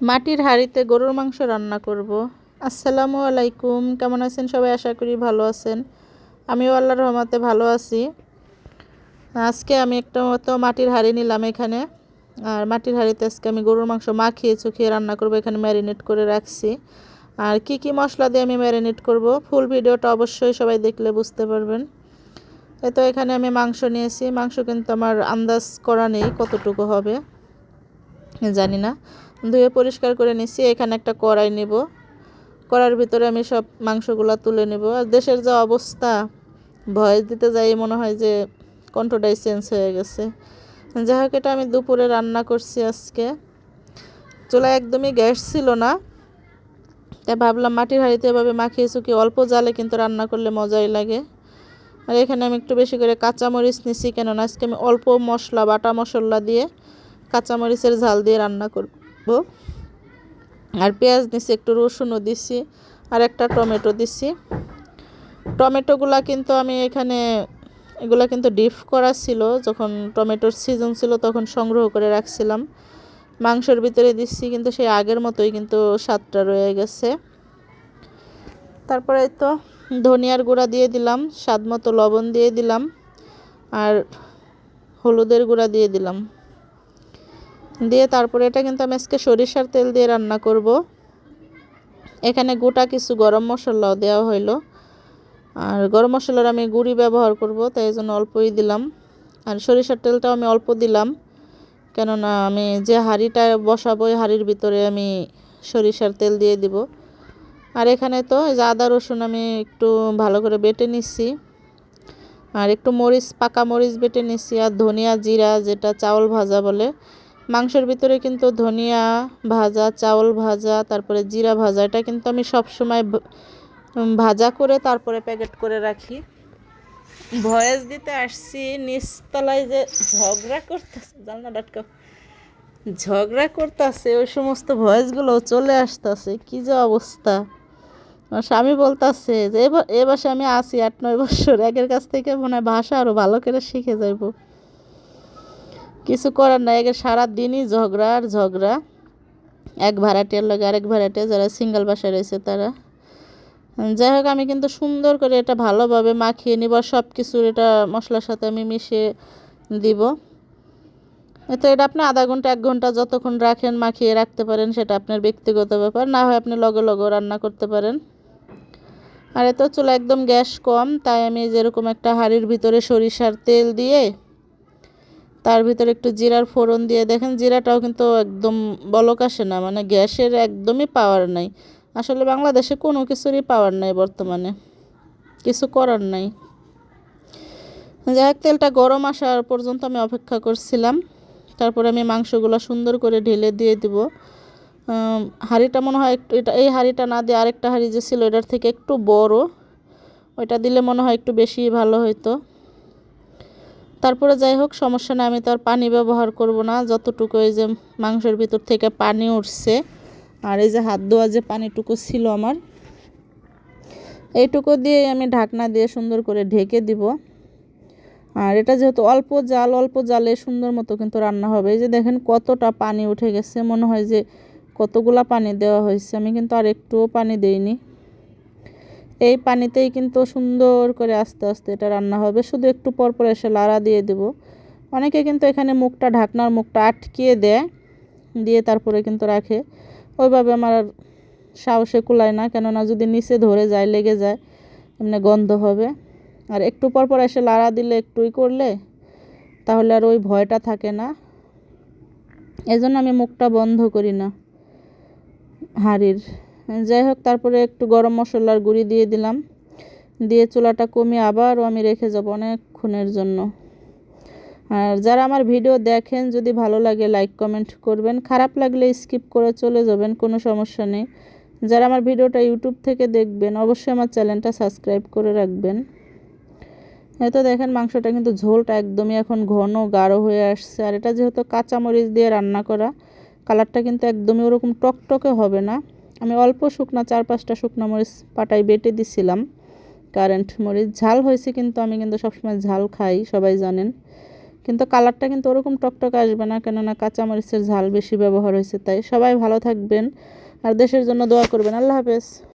মাটির হাঁড়িতে গরুর মাংস রান্না করব। আসসালামু আলাইকুম। কেমন আছেন সবাই? আশা করি ভালো আছেন। আমিও আল্লাহ রহমাতে ভালো আছি। আজকে আমি একটা মতো মাটির হাঁড়ি নিলাম এখানে। আর মাটির হাঁড়িতে আজকে আমি গরুর মাংস মাখিয়ে চুখিয়ে রান্না করব। এখানে ম্যারিনেট করে রাখছি। আর কি কি মশলা দিয়ে আমি ম্যারিনেট করব? ফুল ভিডিওটা অবশ্যই সবাই দেখলে বুঝতে পারবেন। তো এখানে আমি মাংস নিয়েছি। মাংস কিন্তু আমার আন্দাজ করা নেই কতটুকু হবে। জানি না। ধুয়ে পরিষ্কার করে নিছি, এখানে একটা কড়াই নেব। কড়ার ভিতরে আমি সব মাংসগুলো তুলে নেব। আর দেশের যা অবস্থা ভয়েস দিতে যাই, মনে হয় যে কণ্ঠটাই চেঞ্জ হয়ে গেছে। যাই হোক, এটা আমি দুপুরে রান্না করছি আজকে। চুলা একদমই গ্যাস ছিল না। তাই ভাবলাম মাটির হাঁড়িতে এভাবে মাখিয়ে চুকি অল্প জালে কিন্তু রান্না করলে মজাই লাগে। আর এখানে আমি একটু বেশি করে কাঁচামরিচ নিছি, কেননা আজকে আমি অল্প মশলা, বাটা মশলা দিয়ে কাঁচামরিচের ঝাল দিয়ে রান্না করব। আর পেঁয়াজ দিছি, একটু রসুনও দিছি, আর একটা টমেটো দিছি। টমেটোগুলা কিন্তু আমি এখানে, এগুলা কিন্তু ডিপ করা ছিল, যখন টমেটোর সিজন ছিল তখন সংগ্রহ করে রাখছিলাম। মাংসের ভিতরে দিচ্ছি কিন্তু সেই আগের মতোই কিন্তু স্বাদটা রয়ে গেছে। তারপরে তো ধনিয়ার গুঁড়া দিয়ে দিলাম, স্বাদ মতো লবণ দিয়ে দিলাম, আর হলুদের গুঁড়া দিয়ে দিলাম। দিয়ে তারপরে এটা কিন্তু আমি আজকে সরিষার তেল দিয়ে রান্না করব। এখানে গোটা কিছু গরম মশলাও দেওয়া হইল। আর গরম মশলার আমি গুঁড়ি ব্যবহার করব, তাই জন্য অল্পই দিলাম। আর সরিষার তেলটাও আমি অল্প দিলাম, কেননা আমি যে হাঁড়িটা বসাবো, ওই হাঁড়ির ভিতরে আমি সরিষার তেল দিয়ে দিব। আর এখানে তো যে আদা, রসুন আমি একটু ভালো করে বেটে নিচ্ছি। আর একটু মরিচ, পাকা মরিচ বেটে নিচ্ছি, আর ধনিয়া, জিরা, যেটা চাউল ভাজা বলে মাংসের ভিতরে কিন্তু ধনিয়া ভাজা, চাউল ভাজা, তারপরে জিরা ভাজা, এটা কিন্তু আমি সব সময় ভাজা করে তারপরে প্যাকেট করে রাখি। ভয়েস দিতে আসছি, নিচতলায় যে ঝগড়া করতেছে, জানলা ডাটকা। ঝগড়া করতেছে, ওই সমস্ত ভয়েসগুলো চলে আসতেছে, কি যে অবস্থা। আমার স্বামী বলতেছে যে, এ বাসে আমি আসি আট নয় বছর, একের কাছ থেকে মনে হয় ভাষা আরও ভালো করে শিখে যাইব। কিছু করার নাই, একে সারাদিনই ঝগড়া আর ঝগড়া। এক ভাড়াটিয়ার লগে আরেক ভাড়াটিয়া যারা সিঙ্গেল বাসায় রয়েছে তারা। যাই হোক, আমি কিন্তু সুন্দর করে এটা ভালোভাবে মাখিয়ে নিব সব কিছুর এটা মশলার সাথে আমি মিশিয়ে দিব। তো এটা আপনি আধা ঘণ্টা, এক ঘণ্টা যতক্ষণ রাখেন, মাখিয়ে রাখতে পারেন, সেটা আপনার ব্যক্তিগত ব্যাপার। না হয় আপনি লগে লগে রান্না করতে পারেন। আর এত চুলা একদম গ্যাস কম, তাই আমি যেরকম একটা হাঁড়ির ভিতরে সরিষার তেল দিয়ে তার ভিতরে একটু জিরার ফোড়ন দিয়ে দেখেন, জিরাটাও কিন্তু একদম বলক আসে না মানে গ্যাসের একদমই পাওয়ার নাই। আসলে বাংলাদেশে কোনো কিছুরই পাওয়ার নাই বর্তমানে, কিছু করার নাই। যাই হোক তেলটা গরম আসার পর্যন্ত আমি অপেক্ষা করছিলাম। তারপরে আমি মাংসগুলো সুন্দর করে ঢেলে দিয়ে দিব। হাঁড়িটা মনে হয় একটু, এটা, এই হাঁড়িটা না দিয়ে আরেকটা হাঁড়ি যে ছিল, এটার থেকে একটু বড়, ওইটা দিলে মনে হয় একটু বেশি ভালো হইতো। তারপরে যাই হোক, সমস্যা না আমি তো আর পানি ব্যবহার করব না। যতটুকু এই যে মাংসের ভিতর থেকে পানি উঠছে, আর এই যে হাত ধোয়া যে পানিটুকু ছিল আমার, এইটুকু দিয়ে আমি ঢাকনা দিয়ে সুন্দর করে ঢেকে দিব। আর এটা যেহেতু অল্প জাল, অল্প জালে সুন্দর মতো কিন্তু রান্না হবে। এই যে দেখেন কতটা পানি উঠে গেছে, মনে হয় যে কতগুলা পানি দেওয়া হয়েছে। আমি কিন্তু আর একটুও পানি দেইনি। এই পানিতেই কিন্তু সুন্দর করে আস্তে আস্তে এটা রান্না হবে। শুধু একটু পর পর এসে লাড়া দিয়ে দেব। অনেকে কিন্তু এখানে মুখটা, ঢাকনার মুখটা আটকিয়ে দেয়, দিয়ে তারপরে কিন্তু রাখে। ওইভাবে আমার সাহসে কুলায় না, কেননা যদি নিচে ধরে যায়, লেগে যায়, এমনি গন্ধ হবে। আর একটু পর পর এসে লাড়া দিলে একটুই করলে, তাহলে আর ওই ভয়টা থাকে না। এজন্য আমি মুখটা বন্ধ করি না, হাড়ির। যাই হোক, তারপরে একটু গরম মশলার গুঁড়ি দিয়ে দিলাম। দিয়ে চুলাটা কমিয়ে আবারও আমি রেখে যাব অনেকক্ষণের জন্য। আর যারা আমার ভিডিও দেখেন, যদি ভালো লাগে লাইক, কমেন্ট করবেন। খারাপ লাগলে স্কিপ করে চলে যাবেন, কোনো সমস্যা নেই। যারা আমার ভিডিওটা ইউটিউব থেকে দেখবেন, অবশ্যই আমার চ্যানেলটা সাবস্ক্রাইব করে রাখবেন। এতো দেখেন, মাংসটা কিন্তু ঝোলটা একদমই এখন ঘন, গাঢ় হয়ে আসছে। আর এটা যেহেতু কাঁচামরিচ দিয়ে রান্না করা, কালারটা কিন্তু একদমই ওরকম টকটকে হবে না। আমি অল্প শুকনা চার পাঁচটা শুকনো মরিচ পাটায় বেটে দিছিলাম। কারেন্ট মরিচ ঝাল হয়েছে কিন্তু আমি কিন্তু সবসময় ঝাল খাই, সবাই জানেন। কিন্তু কালারটা কিন্তু ওরকম টকটক আসবে না, কেননা কাঁচামরিচের ঝাল বেশি ব্যবহার হয়েছে, তাই সবাই ভালো থাকবেন। আর দেশের জন্য দোয়া করবেন। আল্লাহ হাফেজ।